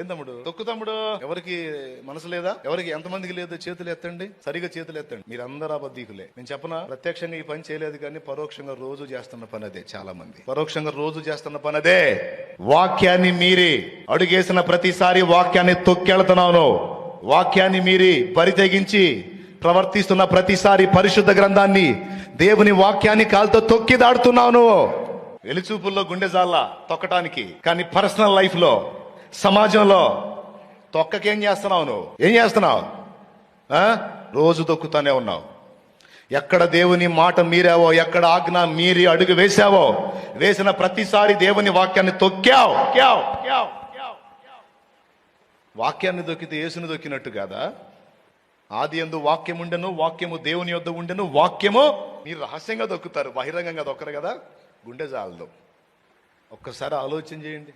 ఏం తమ్ముడు? తొక్కు తమ్ముడు. ఎవరికి మనసు లేదా? ఎవరికి ఎంతమందికి లేదు? చేతులు ఎత్తండి. సరిగా చేతులు ఎత్తండి. మీరు అందరు అబద్ధీకులే. నేను చెప్పనా? ప్రత్యక్షంగా ఈ పని చేయలేదు కానీ పరోక్షంగా రోజు చేస్తున్న పని అదే చాలా మంది పరోక్షంగా రోజు చేస్తున్న పని అదే. వాక్యాన్ని మీరి అడుగేసిన ప్రతిసారి వాక్యాన్ని తొక్కెళ్తున్నాను. వాక్యాన్ని మీరి పరితెగించి ప్రవర్తిస్తున్న ప్రతిసారి పరిశుద్ధ గ్రంథాన్ని దేవుని వాక్యాన్ని కాలుతో తొక్కి దాడుతున్నాను ఎలిచూపుల్లో వెలిచూపుల్లో గుండె జాల తొక్కటానికి కానీ పర్సనల్ లైఫ్లో సమాజంలో తొక్కకేం చేస్తున్నావు నువ్వు? ఏం చేస్తున్నావు? రోజు తొక్కుతానే ఉన్నావు. ఎక్కడ దేవుని మాట మీరావో ఎక్కడ ఆజ్ఞ మీరి అడుగు వేశావో వేసిన ప్రతిసారి దేవుని వాక్యాన్ని తొక్కావు క్యావ్, క్యావ్, వాక్యాన్ని దొక్కితే యేసుని దొక్కినట్టు కాదా? ఆది ఎందు వాక్యం ఉండెను వాక్యము దేవుని యొద్ద ఉండెను వాక్యము మీరు రహస్యంగా దొక్కుతారు బహిరంగంగా దొక్కరు కదా? గుండె జాలదు. ఒక్కసారి ఆలోచన చేయండి.